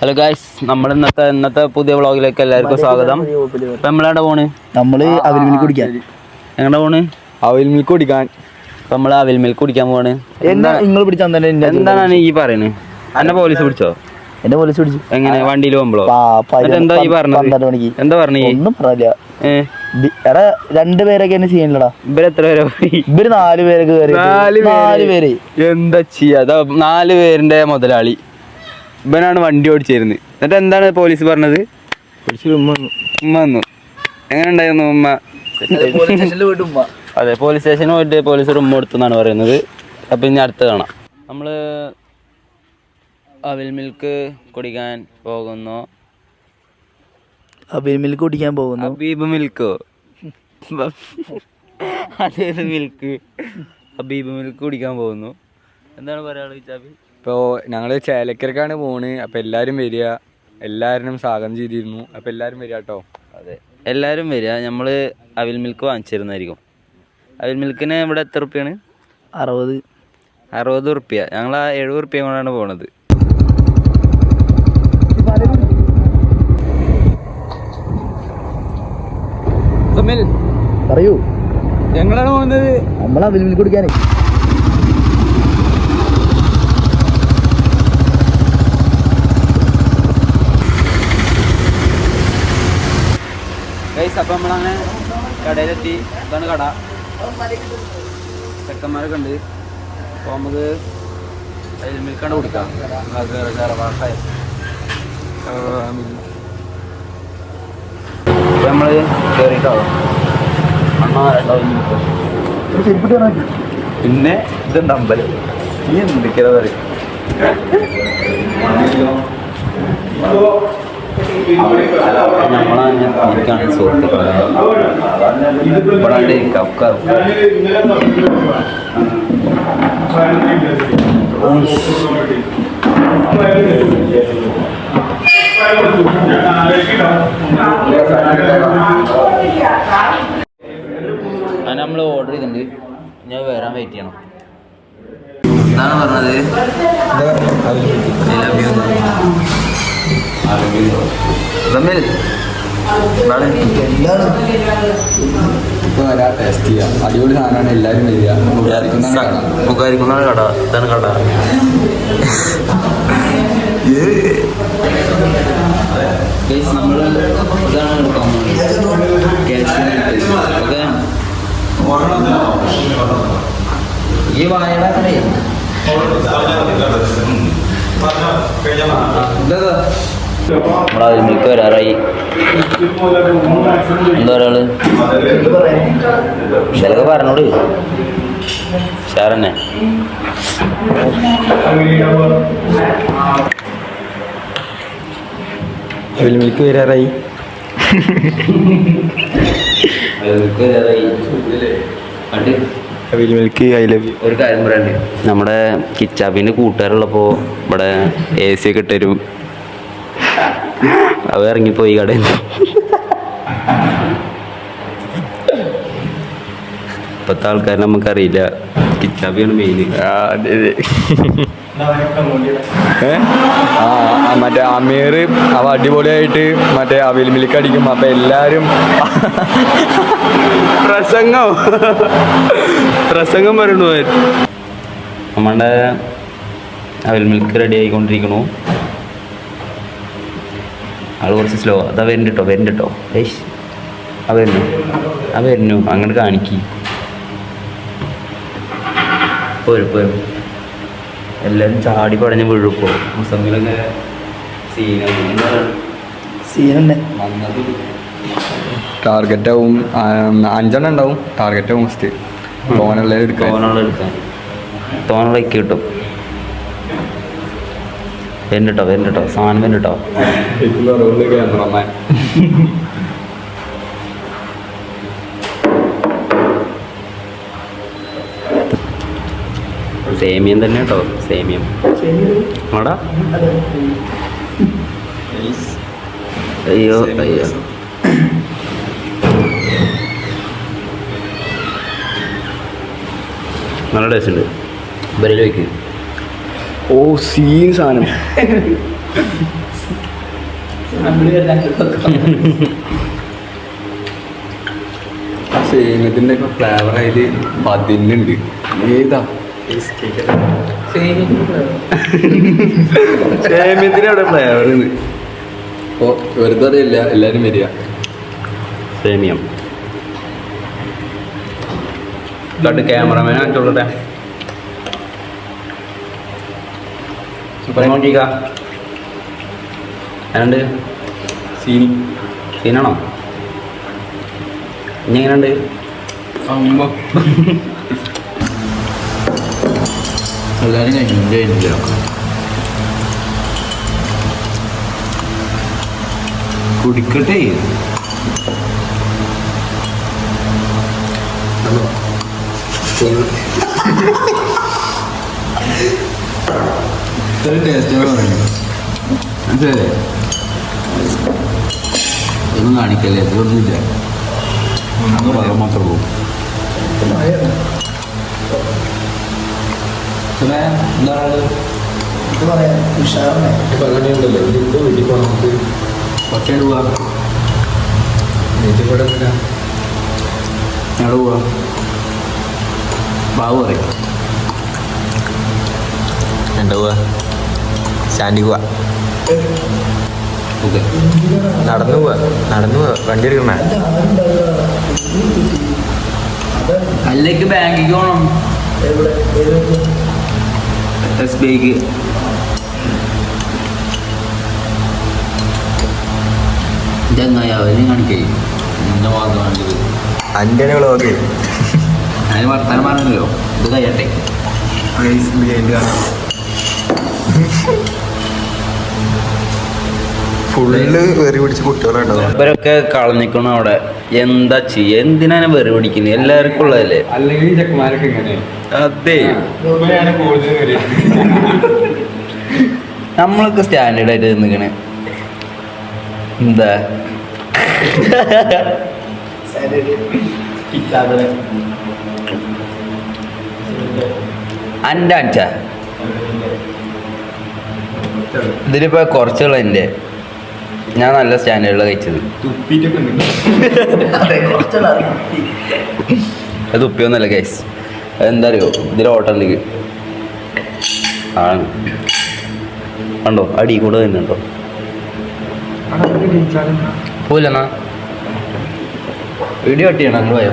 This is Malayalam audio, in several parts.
ഹലോ ഗായ്സ് നമ്മൾ ഇന്നത്തെ ഇന്നത്തെ പുതിയ വ്ളോഗിലേക്ക് എല്ലാവർക്കും സ്വാഗതം. ഇപ്പൊ നമ്മളെവിടെ പോണ്? നമ്മൾ അവിൽ മിൽക്ക് കുടിക്കാൻ. എങ്ങനെ പോണ്? അവൽ മിൽക്ക് കുടിക്കാൻ. ഇപ്പൊ നമ്മൾ അവിൽ മിൽക്ക് കുടിക്കാൻ പോവാണ്. എന്താ നിങ്ങൾ പിടിച്ചാൽ എന്താണ് ഈ പറയുന്നത് എന്നെ പോലീസ് പിടിച്ചോ? എന്നെ പോലീസ് പിടിച്ചു. എങ്ങനെ? വണ്ടിയിൽ പോകുമ്പോഴോ എന്താ ഈ പറഞ്ഞത്? മണിക്ക്. എന്താ പറഞ്ഞു ഒന്നും ബി- എടാ രണ്ടുപേരൊക്കെ എന്നെ ചെയ്യണ്ടടാ ഇവർ എത്ര പേരെ ഇവർ നാല് പേരൊക്കെ നാല് പേര്. എന്താ ചെയ്യാ? അതാ നാല് പേരിന്റെ മുതലാളി. ഇവനാണ് വണ്ടി ഓടിച്ചിരുന്നത്. എന്നിട്ട് എന്താണ് പോലീസ് പറഞ്ഞത്? ഉമ്മ വന്നു. എങ്ങനെ ഉണ്ടായിരുന്നു ഉമ്മ? പോലീസ് സ്റ്റേഷനിൽ പോയിട്ട് അതെ പോലീസ് സ്റ്റേഷനിൽ പോയിട്ട് പോലീസ് ഉമ്മ എടുത്തു എന്നാണ് പറയുന്നത്. അപ്പം ഇനി അടുത്ത് കാണാം. നമ്മൾ അവിൽ മിൽക്ക് കുടിക്കാൻ പോകുന്നു. അവിൽ മിൽക്ക് കുടിക്കാൻ പോകുന്നു. അബീബ് മിൽക്കോ? അതേത് മിൽക്ക്. അബീബ് മിൽക്ക് കുടിക്കാൻ പോകുന്നു. എന്താണ് പറയാനുള്ളത് ചാബി ഇപ്പോൾ ഞങ്ങൾ ചേലക്കരക്കാണ് പോണ്. അപ്പം എല്ലാവരും വരിക. എല്ലാവരും സ്വാഗതം ചെയ്തിരുന്നു. അപ്പം എല്ലാവരും വരിക കേട്ടോ. അതെ. എല്ലാവരും വരിക. നമ്മൾ അവിൽ മിൽക്ക് വാങ്ങിച്ചിരുന്നായിരിക്കും. അവിൽ മിൽക്കിന് ഇവിടെ എത്ര റുപ്യാണ് അറുപത്. അറുപത് റുപ്യ ഞങ്ങൾ ആ എഴുപത് റുപ്യ കൊണ്ടാണ് പോണത്. പറയൂ. ഞങ്ങളാണ് പോകുന്നത് നമ്മൾ അവിൽ മിൽക്ക് കുടിക്കാനേ. അപ്പം നമ്മളങ്ങനെ കടയിലെത്തി. ഇതാണ് കട. ചെക്കന്മാരൊക്കെ ഉണ്ട് അപ്പോൾ നമുക്ക് അതിൽ മിൽക്കാണ്ട് കൊടുക്കാം നമ്മൾ കയറിയിട്ടോ അണ്ണാ രണ്ടോ പിന്നെ ഇതുണ്ട് അമ്പലം. ഈ എന്തൊക്കെയാ പറയും? നമ്മളാണ് ഇരിക്കാണ് സുഹൃത്തുക്കളെ ഇവിടെ ഇരിക്കാം Thank ഉക്കാർ. അത് നമ്മൾ ഓർഡർ ചെയ്തിട്ടുണ്ട് ഞാൻ വരാൻ വെയിറ്റ് ചെയ്യണം എന്താണ് പറഞ്ഞത് I love you. തമ്മിൽ എന്താണ് എന്താണ് ഇപ്പോൾ വരാൻ ടേസ്റ്റ് ചെയ്യാം അടിപൊളി സാധനമാണ് എല്ലാവരും വരിക മുഖാരിക്കുന്ന കട ഇതാണ് കട. നമ്മൾ ഇതാണ് എടുക്കാൻ ഈ വായട കടയിൽ നമ്മളെ മിൽക്ക് വരാറായി. എന്താ പറയാൾ ചിലക്ക് പറഞ്ഞോട് ഷാറന്നെ അവൽ മിൽക്ക് വരാറായി. മിൽക്ക് വരാറായി. അണ്ട് അവൽ മിൽക്ക് ഐ ലവ് യു ഒരു കാര്യം പറയണ്ടേ? നമ്മുടെ കിച്ചാബിന്റെ കൂട്ടുകാരുള്ളപ്പോൾ ഇവിടെ എ സി ഒക്കെ ഇട്ടരും അവ ഇറങ്ങിപ്പോയി കടയിൽ ഇപ്പോഴത്തെ ആൾക്കാരെ നമുക്കറിയില്ല. കിച്ചാബിയാണ് മെയിൻ മറ്റേ അമീർ അവ അടിപൊളിയായിട്ട് മറ്റേ അവിൽ മിൽക്ക് അടിക്കും. അപ്പം എല്ലാവരും പ്രസംഗം. പ്രസംഗം വരണു നമ്മുടെ അവിൽ മിൽക്ക് റെഡി ആയിക്കൊണ്ടിരിക്കണു. ആൾ കുറച്ച് സ്ലോ അതാ വരുന്നുണ്ട് കേട്ടോ വരുന്നുണ്ട് കേട്ടോ ഏയ് അങ്ങനെ വരുന്നു. ആ വരുന്നു അങ്ങോട്ട് കാണിക്കി. പോരും പോരും എല്ലാവരും ചാടി പടഞ്ഞ് വീഴുപ്പോ. മുസമ്മിലൊക്കെ സീനന്നെ ടാർഗറ്റ് ആവും അഞ്ചെണ്ണം ഉണ്ടാവും. ടാർഗറ്റ് ആവും ഫസ്റ്റ് തോനുള്ള എടുക്കാം തോനുള്ള തോനുള്ളക്ക് കിട്ടും. വരുന്നുട്ടോ വരുന്നുട്ടോ സാധനം എന്നിട്ടോ ക്യാമറമാൻ സേമിയം തന്നെ കേട്ടോ സേമിയം. ആടാ. അയ്യോ അയ്യോ. നല്ല ടേസ്റ്റ് ഉണ്ട്. വയ്ക്ക്. ഓ സീൻ സാധനം. സേമിയത്തിന്റെ ഒക്കെ ഫ്ലേവർ ആയിട്ട് പതിനുണ്ട് ഏതാ? സേമിയത്തിന് അവിടെ ഫ്ലേവർ ഓ വെറുതെ അറിയില്ല എല്ലാവരും വരിക. സേമിയം. കണ്ട് ക്യാമറമാൻ കാണിച്ചോളട്ടെ സൂപ്പർ നോക്കിക്ക. എങ്ങനുണ്ട് സീനി സീനാണോ? ഇനി എങ്ങനെയുണ്ട്? എല്ലാരും കഴിഞ്ഞു. കഴിഞ്ഞില്ല കുടിക്കട്ടെ. ഇത്ര ടേസ്റ്റ് മനസ്സിലല്ലേ ഒന്നും കാണിക്കല്ലേ? ഇതൊന്നുമില്ല പോകും കുറച്ചേ പോവാ. ഞങ്ങൾ പോവാ. ബാബു പറയും. എന്താ പോവാ? സ്റ്റാൻഡിൽ പോവാ. ഓക്കെ. നടന്നു പോവാ. നടന്നു പോവാ. വണ്ടി എടുക്കണ. അല്ലേക്ക് ബാങ്കിക്ക് പോകണം എസ് ബി ഐക്ക് ഇതെന്നായി അവരും കാണിക്കേ? നിന്റെ മാത്രം കാണിച്ചത്. അന്റെ വ്ളോഗ് അതിന് വർത്താനം പറഞ്ഞല്ലോ ഇത് കഴിയട്ടെ. ഫുള്ള് വെറി പിടിച്ച് കുട്ടികളുണ്ടാവും ഇവരൊക്കെ കളഞ്ഞിക്കണം അവിടെ? എന്താ ചെയ്യ? എന്തിനാണ് വെറി പിടിക്കുന്നത് എല്ലാവർക്കും ഉള്ളതല്ലേ? അല്ലെങ്കിൽ ചെക്കന്മാരൊക്കെ ഇങ്ങനെ. അതെ. നമ്മളൊക്കെ സ്റ്റാൻഡേർഡ് ആയിട്ട് നിൽക്കണേ. എന്താ? അന്റെ അഞ്ച. ഇതിലിപ്പോ കുറച്ചുള്ള എന്റെ ഞാൻ നല്ല സ്റ്റാൻഡേർഡിലാണ് കഴിച്ചത്. ഉപ്പിയൊന്നുമല്ല ഗൈസ് എന്താ അറിയോ ഇതിൽ ഓട്ടം ആണ് കണ്ടോ? അടി കൂടെ തന്നെയുണ്ടോ പോലെന്നാ വീഡിയോ കട്ട് അങ്ങനെ പോയോ?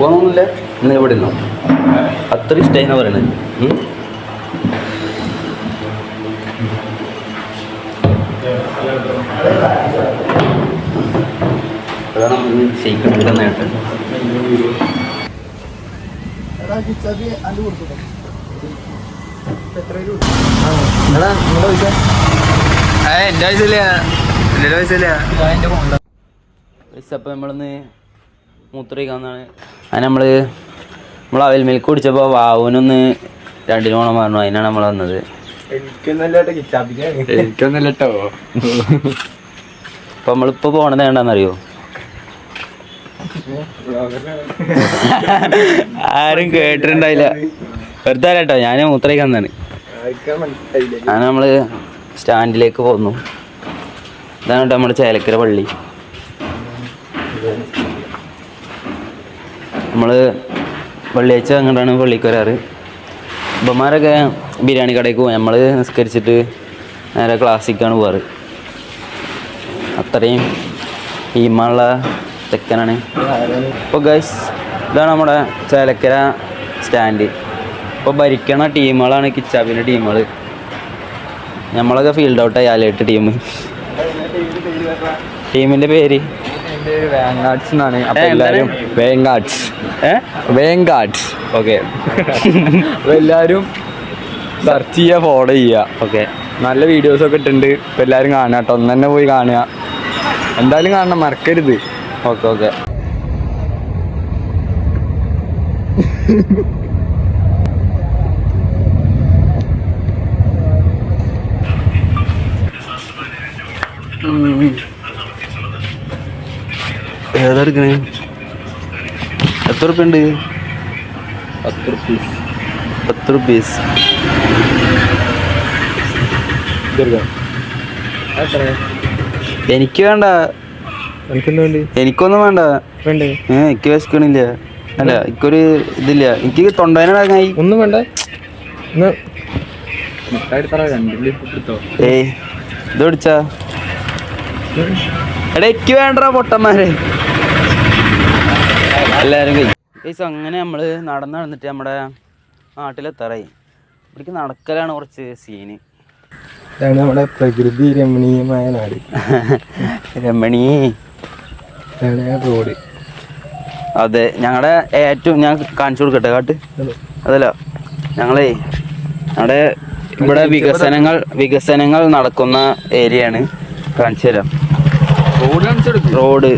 പോകുന്നില്ല ഇന്ന് ഇവിടെ നിന്നോ അത്ര ഇഷ്ടമായി പറയണത്? അതാണ് ഷെയ്ക്ക് നേട്ടം എന്റെ ആവശ്യമില്ല എന്റെ ആവശ്യമില്ല അപ്പോൾ നമ്മളിന്ന് മൂത്രയിക്കാന്നാണ് അത് നമ്മൾ നമ്മൾ അവൽ മിൽക്ക് കുടിച്ചപ്പോൾ വാവുനൊന്ന് രണ്ടിന് പോണം പറഞ്ഞു. അതിനാണ് നമ്മൾ വന്നത്. എനിക്കൊന്നല്ലോ കേട്ടോ അപ്പോൾ നമ്മളിപ്പോൾ പോണത് വേണ്ടെന്നറിയോ ആരും കേട്ടിട്ടുണ്ടായില്ല. വെറുതെ കേട്ടോ ഞാൻ മൂത്രയിക്കാന്നാണ് ഞാൻ നമ്മൾ സ്റ്റാൻഡിലേക്ക് പോന്നു. ഇതാണ് കേട്ടോ നമ്മുടെ ചേലക്കര പള്ളി. നമ്മൾ വെള്ളിയാഴ്ച അങ്ങോട്ടാണ് പള്ളിക്ക് വരാറ്. ഇപ്പന്മാരൊക്കെ ബിരിയാണി കടയ്ക്ക് പോകും നമ്മൾ നിസ്കരിച്ചിട്ട് നേരെ ക്ലാസ്സിക്കാണ് പോവാറ്. അത്രയും ഈമുള്ള ചെക്കനാണ് അപ്പോൾ ഗൈസ് ഇതാണ് നമ്മുടെ ചേലക്കര സ്റ്റാൻഡ് ഇപ്പോൾ ഭരിക്കണ ടീമുകളാണ് കിച്ചാബിന്റെ ടീമുകൾ നമ്മളൊക്കെ ഫീൽഡ് ഔട്ടായി ആലേട്ട് ടീം ടീമിന്റെ പേര്? വേങ്ങാട്സ് എന്നാണ്. അപ്പോൾ എല്ലാവരും എല്ലാരും വേങ്ങാട്സ്. ഏ? വേങ്ങാട്സ്. ഓക്കെ. അപ്പോൾ എല്ലാവരും സെർച്ച് ചെയ്യുക ഫോളോ ചെയ്യുക ഓക്കെ. നല്ല വീഡിയോസ് ഒക്കെ ഇട്ടുണ്ട് ഇപ്പൊ എല്ലാരും കാണുക കേട്ടോ. ഒന്ന് തന്നെ പോയി കാണുക. എന്തായാലും കാണണം മറക്കരുത്. Okay okay. ഏതെടുക്കണേ എത്ര ഉറുപ്പ്യ ഉണ്ട്? പത്ത് റുപ്പീസ്. പത്ത് റുപ്പീസ്. എനിക്ക് വേണ്ടി. എനിക്കൊന്നും വേണ്ട. വേണ്ടേ? ഏ എനിക്ക് വിശക്കണില്ല. അല്ല എനിക്കൊരു ഇതില്ല. എനിക്ക് തൊണ്ടേനായി ഒന്നും വേണ്ട. ഏയ് ഇത് പിടിച്ചാ. എടാ എനിക്ക് വേണ്ട പൊട്ടന്മാരെ. എല്ലാരും കഴിച്ചു അങ്ങനെ നമ്മൾ നടന്ന് നടന്നിട്ട് നമ്മുടെ നാട്ടിലെത്താറായി. ഇവിടേക്ക് നടക്കലാണ് കുറച്ച് സീന് ഇതാണ് നമ്മുടെ പ്രകൃതി രമണീയമായ നാട്. രമണി. റോഡ്. അതെ ഞങ്ങളുടെ ഏറ്റവും ഞാൻ കാണിച്ചു കൊടുക്കട്ടെ കാട്ട്? അതല്ല ഞങ്ങളേ ഞങ്ങളുടെ ഇവിടെ വികസനങ്ങൾ വികസനങ്ങൾ നടക്കുന്ന ഏരിയയാണ് കാണിച്ചു തരാം. റോഡ് റോഡ്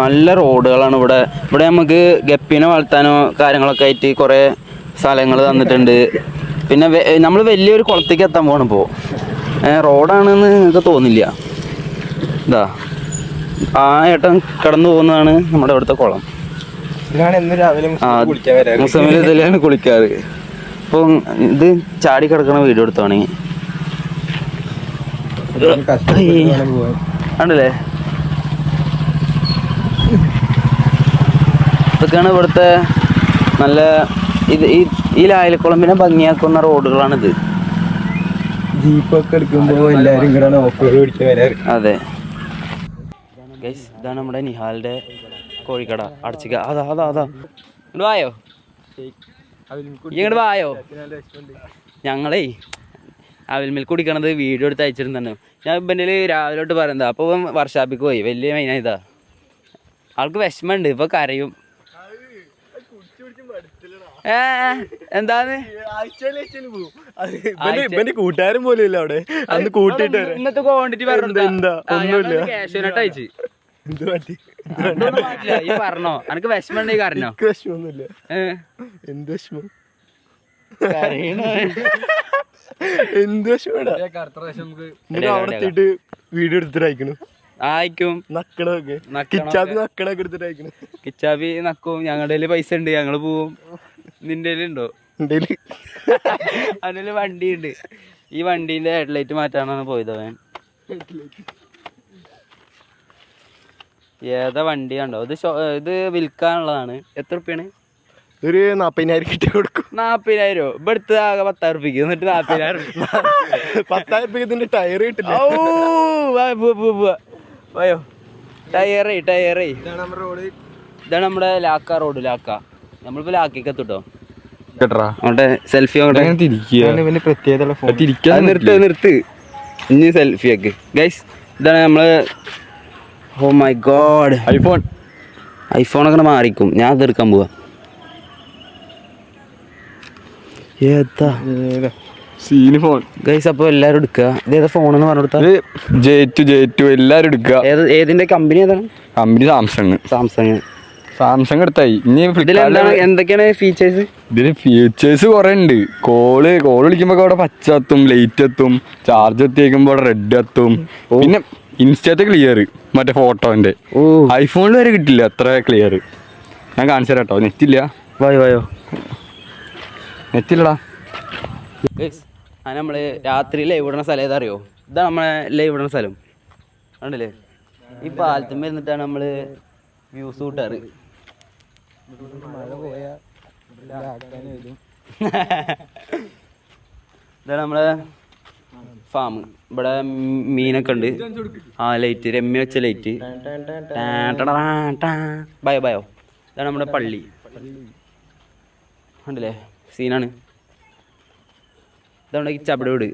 നല്ല റോഡുകളാണ് ഇവിടെ. ഇവിടെ നമുക്ക് ഗപ്പിനെ വളർത്താനോ കാര്യങ്ങളൊക്കെ ആയിട്ട് കുറേ സ്ഥലങ്ങൾ തന്നിട്ടുണ്ട്. പിന്നെ നമ്മൾ വലിയൊരു കുളത്തേക്ക് എത്താൻ പോകണം ഇപ്പോൾ റോഡാണെന്ന് നിങ്ങൾക്ക് തോന്നില്ല? ഇതാ. ആ ഏട്ടൻ കടന്നു പോകുന്നതാണ് നമ്മുടെ അവിടുത്തെ കുളം. മുസ്ലിം മുസമിൽ ഇതിലാണ് കുളിക്കാറ്. അപ്പോൾ ഇത് ചാടി കിടക്കണ വീഡിയോ എടുത്താണെങ്കിൽ ആണല്ലേ? ഇതൊക്കെയാണ് ഇവിടുത്തെ നല്ല ഇത് ഈ ഈ ലായലക്കുളമ്പിനെ ഭംഗിയാക്കുന്ന റോഡുകളാണിത്. ജീപ്പൊക്കെ എടുക്കുമ്പോ എല്ലാരും കൂടെ ഓഫ് റോഡ് പിടിക്കാൻ വരാറ്. അതെ. ഗൈസ് ഇതാണ് നമ്മുടെ നിഹാലിന്റെ കോഴിക്കട. അടച്ചിക്ക. അതാ അതാ അതാ. ഇങ്ങോട്ട് വായോ? ഇങ്ങോട്ട് വായോ? ഞങ്ങളേ അവിൽ മിൽക്ക് കുടിക്കണത് വീഡിയോ എടുത്ത് അയച്ചിരുന്നു ഞാൻ ഇപ്പം രാവിലെ തൊട്ട് പറയുന്നത് അപ്പോൾ വർഷാപ്പിക്ക് പോയി. വലിയ മെയിനാ ഇതാ ആൾക്ക് വിഷമമുണ്ട് ഇപ്പൊ കരയും. ഇവന്റെ കൂട്ടുകാരൻ പോലും ഇല്ല അവിടെ. അന്ന് കൂട്ടിട്ട് ഇന്നത്തെ ക്വാണ്ടിറ്റി എന്താ? ഒന്നുമില്ല. ക്യാഷ്യൂനട്ട് അയച്ചു. എന്ത് പറ്റി. ഈ പറഞ്ഞോ. അനക്ക് കരഞ്ഞോ എനിക്ക് വിഷമൊന്നുമില്ല. എന്ത് വിഷമം? എന്ത് വിഷമടാ എന്നിട്ട് അവിടെ എത്തിയിട്ട് വീഡിയോ എടുത്തിട്ട് അയക്കണു ആയിക്കും നക്കണൊക്കെ നക്കണൊക്കെ. കിച്ചാബ് നക്കണൊക്കെ എടുത്തിട്ട് അയക്കണു കിച്ചാബി നക്കും. ഞങ്ങളുടെ പൈസ ഉണ്ട്. ഞങ്ങൾ പോവും. നിന്റെ ഉണ്ടോ? അതിൽ അതിൽ വണ്ടി ഉണ്ട് ഈ വണ്ടീന്റെ ഹെഡ്ലൈറ്റ് മാറ്റാനാണ് പോയത് അവൻ. ഏതാ വണ്ടി കണ്ടോ? ഇത് ഇത് വിൽക്കാനുള്ളതാണ്. എത്ര റുപ്യാണ് ഒരു നാപ്പതിനായിരം കിട്ടി കൊടുക്കും. നാപ്പതിനായിരം ഇപ്പൊ എടുത്ത് ആകെ പത്തായിരം റുപ്യക്ക് എന്നിട്ട് നാപ്പതിനായിരം പത്തായിരം രൂപ ഇതിന്റെ ടയർ കിട്ടില്ല? പോയോ ടയറേ ടയറേ ഇതാണ് നമ്മുടെ ലാക്ക റോഡ് ലാക്ക. നമ്മളിപ്പോ ലാക്കിക്ക് എത്തുട്ടോ? സെൽഫി നിർത്ത് നിർത്ത്. ഇനി സെൽഫിയൊക്കെ ഗൈസ് ഇതാണ് നമ്മൾ ഓ മൈ ഗോഡ് ഐഫോൺ ഐഫോണൊക്കെ മാറിക്കും. ഞാൻ അതെടുക്കാൻ പോവാ. ഏതാ? സീന് ഫോൺ ഗൈസ് അപ്പോൾ എല്ലാവരും എടുക്കുക ഇത് ഏതാ ഫോണെന്ന് പറഞ്ഞു കൊടുത്താൽ ജെ ടു ജെ ടു എടുക്കുക ഏത് കമ്പനി ഏതാണ്? കമ്പനി സാംസങ് സാംസങ് സാംസങ് എടുത്തായി. ഇനി ഫ്ലിപ്കാർട്ടിൽ എന്തൊക്കെയാണ് ഫീച്ചേഴ്സ് ഫീച്ചേഴ്സ് കുറെ ഉണ്ട്. കോൾ കോൾ വിളിക്കുമ്പോ അവിടെ പച്ച എത്തും ലൈറ്റ് എത്തും ചാർജ് എത്തിയേക്കുമ്പോ റെഡ് എത്തും. പിന്നെ ഇൻസ്റ്റത്തെ ക്ലിയർ മറ്റേ ഫോട്ടോന്റെ ഓ. ഐഫോണിൽ വരെ കിട്ടില്ല അത്ര ക്ലിയർ ഞാൻ കാണിച്ചു തരാം കേട്ടോ നെറ്റില്ല വായോ വായോ. നെറ്റില്ലടാ ആ നമ്മൾ രാത്രി ലൈവ് ഇടുന്ന സ്ഥലം ഏതാ അറിയോ ഇതാണ് നമ്മളെ ലൈവ് ഇടുന്ന സ്ഥലം. കണ്ടില്ലേ? ഈ പാലത്തും വരുന്നിട്ടാണ് നമ്മൾ വ്യൂസ് കൂട്ടാറ്. ഇതാണ് നമ്മളെ ഫാം ഇവിടെ മീനൊക്കെ ഉണ്ട്. ആ ലൈറ്റ് രമ്യ വെച്ച ലൈറ്റ് ബയോ ബയോ. ഇതാണ് നമ്മുടെ പള്ളി. ഉണ്ടല്ലേ സീനാണ്. ഇതാണ് ചവിടെ വീട്.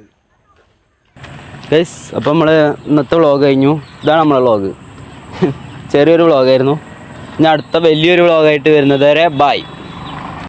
ഗൈസ് അപ്പം നമ്മൾ ഇന്നത്തെ വ്ളോഗ് കഴിഞ്ഞു. ഇതാണ് നമ്മളെ വ്ളോഗ് ചെറിയൊരു വ്ളോഗായിരുന്നു ഇനി അടുത്ത വലിയൊരു വ്ളോഗായിട്ട് വരുന്നത് വരെ ബായ്